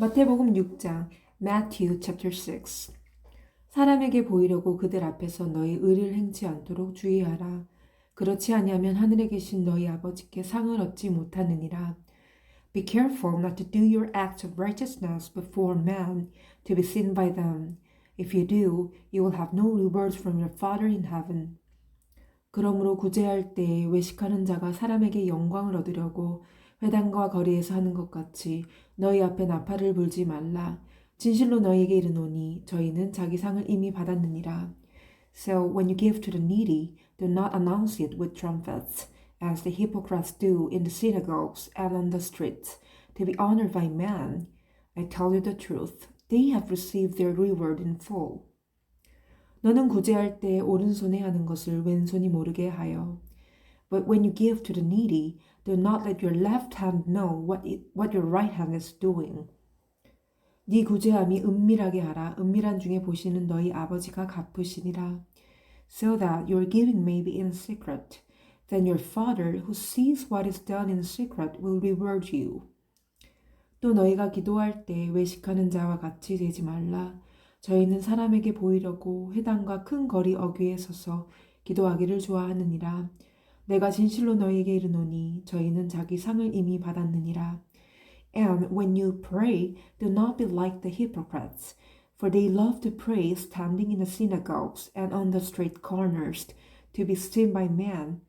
마태복음 6장 Matthew chapter 6 사람에게 보이려고 그들 앞에서 너희 의를 행치 않도록 주의하라. 그렇지 아니하면 하늘에 계신 너희 아버지께 상을 얻지 못하느니라. Be careful not to do your acts of righteousness before men to be seen by them. If you do, you will have no rewards from your Father in heaven. 그러므로 구제할 때에 외식하는 자가 사람에게 영광을 얻으려고 회당과 거리에서 하는 것 같이 너희 앞에 나팔을 불지 말라. 진실로 너희에게 이르노니 저희는 자기 상을 이미 받았느니라. So when you give to the needy, do not announce it with trumpets, as the hypocrites do in the synagogues and on the streets, to be honored by men. I tell you the truth, they have received their reward in full. 너는 구제할 때 오른손에 하는 것을 왼손이 모르게 하여. But when you give to the needy, do not let your left hand know what, it, what your right hand is doing. 네 구제함이 은밀하게 하라. 은밀한 중에 보시는 너희 아버지가 갚으시니라. So that your giving may be in secret. Then your Father, who sees what is done in secret, will reward you. 또 너희가 기도할 때 외식하는 자와 같이 되지 말라. 저희는 사람에게 보이려고 회당과 큰 거리 어귀에 서서 기도하기를 좋아하느니라. 내가 진실로 너희에게 이르노니 저희는 자기 상을 이미 받았느니라. And when you pray, do not be like the hypocrites, for they love to pray standing in the synagogues and on the street corners to be seen by men.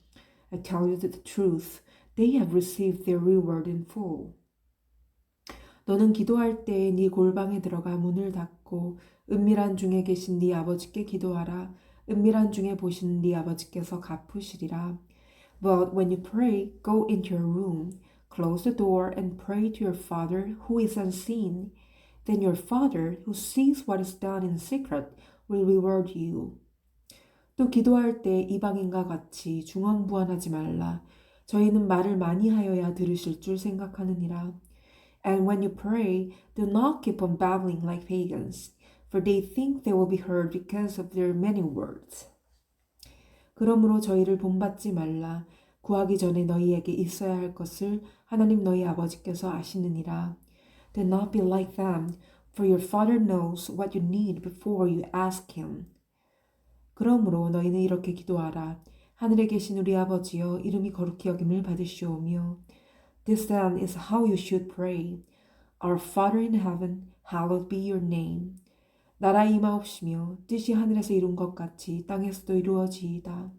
I tell you the truth, they have received their reward in full. 너는 기도할 때네 골방에 들어가 문을 닫고 은밀한 중에 계신 네 아버지께 기도하라. 은밀한 중에 보시는 네 아버지께서 갚으시리라. But when you pray, go into your room, close the door, and pray to your Father who is unseen. Then your Father, who sees what is done in secret, will reward you. 또 기도할 때 이방인과 같이 중언부언하지 말라. 저희는 말을 많이 하여야 들으실 줄 생각하느니라. And when you pray, do not keep on babbling like pagans, for they think they will be heard because of their many words. 그러므로 저희를 본받지 말라. 구하기 전에 너희에게 있어야 할 것을 하나님 너희 아버지께서 아시느니라. Do not be like them, for your Father knows what you need before you ask Him. 그러므로 너희는 이렇게 기도하라. 하늘에 계신 우리 아버지여 이름이 거룩히 여김을 받으시오며 This then is how you should pray. Our Father in heaven, hallowed be your name. 나라 임하옵시며 뜻이 하늘에서 이룬 것 같이 땅에서도 이루어지이다.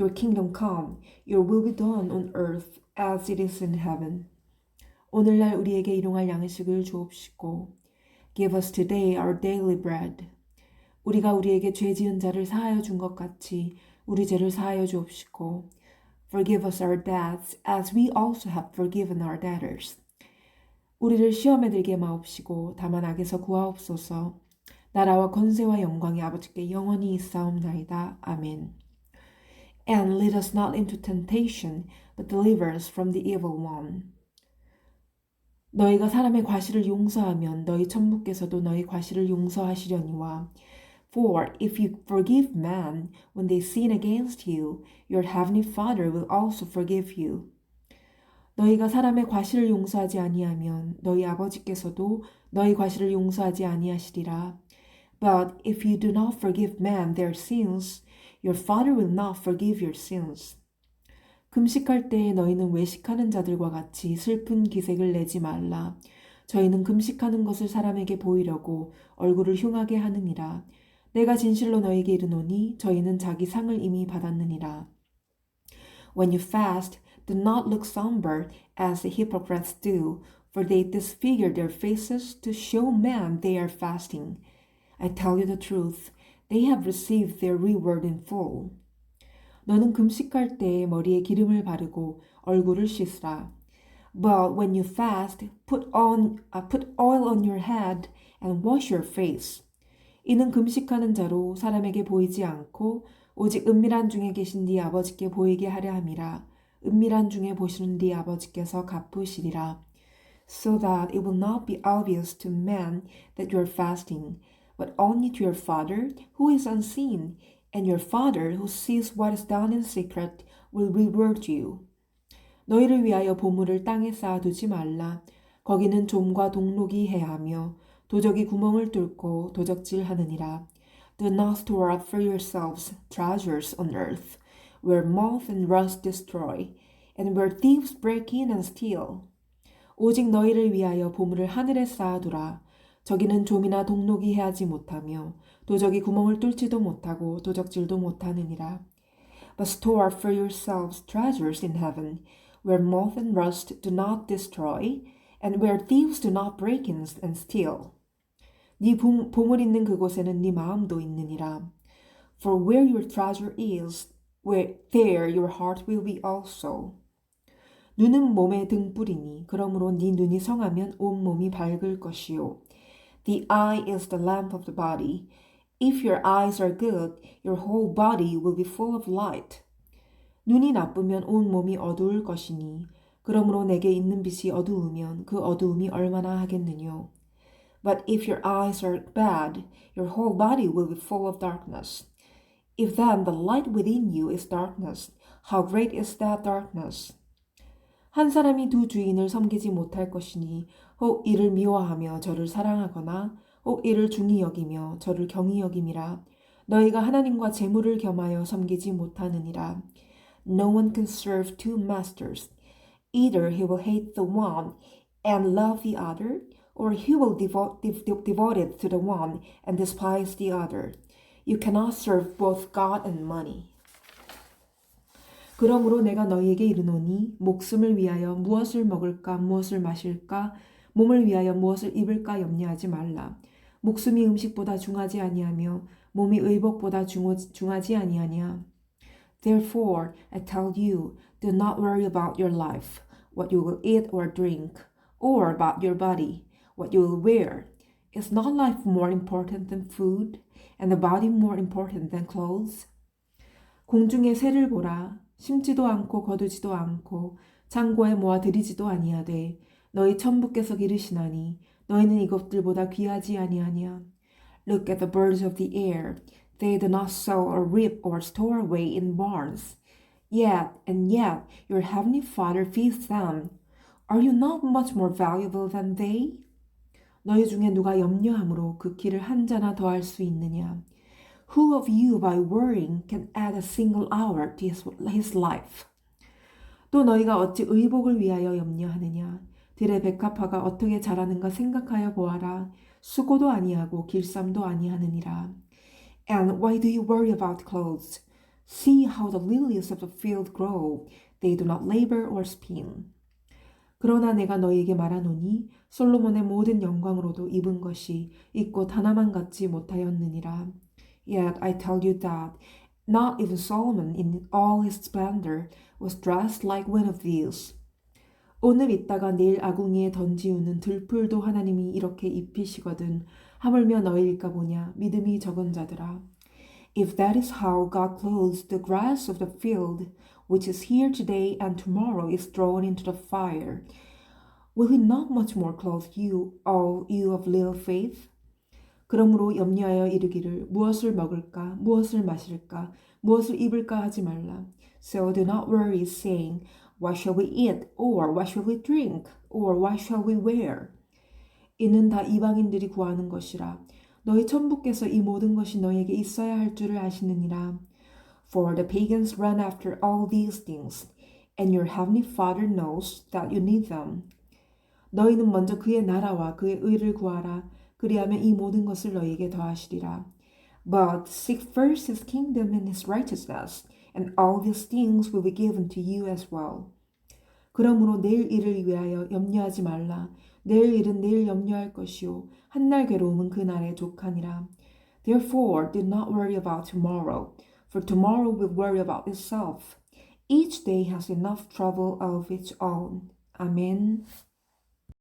Your kingdom come, your will be done on earth as it is in heaven. 오늘날 우리에게 일용할 양식을 주옵시고 Give us today our daily bread. 우리가 우리에게 죄 지은 자를 사하여 준 것 같이 우리 죄를 사하여 주옵시고 Forgive us our debts as we also have forgiven our debtors. 우리를 시험에 들게 마옵시고 다만 악에서 구하옵소서. 나라와 권세와 영광이 아버지께 영원히 있사옵나이다. 아멘. And lead us not into temptation, but deliver us from the evil one. 너희가 사람의 과실을 용서하면 너희 천부께서도 너희 과실을 용서하시려니와 For if you forgive man when they sin against you, your heavenly Father will also forgive you. 너희가 사람의 과실을 용서하지 아니하면 너희 아버지께서도 너희 과실을 용서하지 아니하시리라. But if you do not forgive man their sins, your Father will not forgive your sins. 금식할 때에 너희는 외식하는 자들과 같이 슬픈 기색을 내지 말라. 저희는 금식하는 것을 사람에게 보이려고 얼굴을 흉하게 하느니라. 내가 진실로 너에게 이르노니 저희는 자기 상을 이미 받았느니라. When you fast, do not look somber as the hypocrites do, for they disfigure their faces to show men they are fasting. I tell you the truth, they have received their reward in full. 너는 금식할 때 머리에 기름을 바르고 얼굴을 씻으라. But when you fast, put on uh, put oil on your head and wash your face. 이는 금식하는 자로 사람에게 보이지 않고 오직 은밀한 중에 계신 네 아버지께 보이게 하려 함이라. 은밀한 중에 보시는 네 아버지께서 갚으시리라. So that it will not be obvious to men that you are fasting, but only to your Father who is unseen, and your Father who sees what is done in secret will reward you. 너희를 위하여 보물을 땅에 쌓아두지 말라. 거기는 좀과 동록이 해하며 도적이 구멍을 뚫고 도적질하느니라. Do not store up for yourselves treasures on earth, where moth and rust destroy, and where thieves break in and steal. 오직 너희를 위하여 보물을 하늘에 쌓아두라. 저기는 좀이나 동록이 해하지 못하며 도적이 구멍을 뚫지도 못하고 도적질도 못하느니라. But store up for yourselves treasures in heaven, where moth and rust do not destroy, and where thieves do not break in and steal. 네 보- 보물 있는 그곳에는 네 마음도 있느니라. For where your treasure is, where there your heart will be also. 눈은 몸의 등불이니 그러므로 네 눈이 성하면 온 몸이 밝을 것이요. The eye is the lamp of the body. If your eyes are good, your whole body will be full of light. 눈이 나쁘면 온 몸이 어두울 것이니 그러므로 내게 있는 빛이 어두우면 그 어두움이 얼마나 하겠느뇨. But if your eyes are bad, your whole body will be full of darkness. If then the light within you is darkness, how great is that darkness? 한 사람이 두 주인을 섬기지 못할 것이니 혹 이를 미워하며 저를 사랑하거나 혹 이를 중히 여기며 저를 경히 여김이라 너희가 하나님과 재물을 겸하여 섬기지 못하느니라 No one can serve two masters either he will hate the one and love the other or he will devote dev- dev- devoted to the one and despise the other You cannot serve both God and money 그러므로 내가 너희에게 이르노니 목숨을 위하여 무엇을 먹을까 무엇을 마실까 몸을 위하여 무엇을 입을까 염려하지 말라 목숨이 음식보다 중하지 아니하며 몸이 의복보다 중하, 중하지 아니하냐 Therefore I tell you do not worry about your life what you will eat or drink or about your body what you will wear is not life more important than food and the body more important than clothes 공중의 새를 보라 심지도 않고 거두지도 않고 창고에 모아 들이지도 아니하되 너희 천부께서 기르시나니 너희는 이것들보다 귀하지 아니하냐 Look at the birds of the air they do not sow or reap or store away in barns yet and yet your heavenly Father feeds them Are you not much more valuable than they? 너희 중에 누가 염려함으로 그 길을 한 자나 더할 수 있느냐 Who of you by worrying can add a single hour to his, life? 또 너희가 어찌 의복을 위하여 염려하느냐? 들의 백합화가 어떻게 자라는가 생각하여 보아라. 수고도 아니하고 길쌈도 아니하느니라. And why do you worry about clothes? See how the lilies of the field grow. They do not labor or spin. 그러나 내가 너희에게 말하노니 솔로몬의 모든 영광으로도 입은 것이 있고 하나만 갖지 못하였느니라. Yet I tell you that not even Solomon in all his splendor was dressed like one of these. 오늘 있다가 내일 아궁이에 던지우는 들풀도 하나님이 이렇게 입히시거든 하물며 너희일까 보냐 믿음이 적은 자들아. If that is how God clothes the grass of the field, which is here today and tomorrow is thrown into the fire, will he not much more clothe you, all you of little faith? 그러므로 염려하여 이르기를 무엇을 먹을까 무엇을 마실까 무엇을 입을까 하지 말라. So do not worry saying what shall we eat or what shall we drink or what shall we wear. 이는 다 이방인들이 구하는 것이라. 너희 천부께서 이 모든 것이 너희에게 있어야 할 줄을 아시느니라. For the pagans run after all these things, and your heavenly Father knows that you need them. 너희는 먼저 그의 나라와 그의 의를 구하라. 그리하면 이 모든 것을 너희에게 더하시리라. But seek first his kingdom and his righteousness, and all these things will be given to you as well. 그러므로 내일 일을 위하여 염려하지 말라. 내일 일은 내일 염려할 것이요 한날 괴로움은 그날의 족하니라. Therefore do not worry about tomorrow, for tomorrow will worry about itself. Each day has enough trouble of its own. 아멘.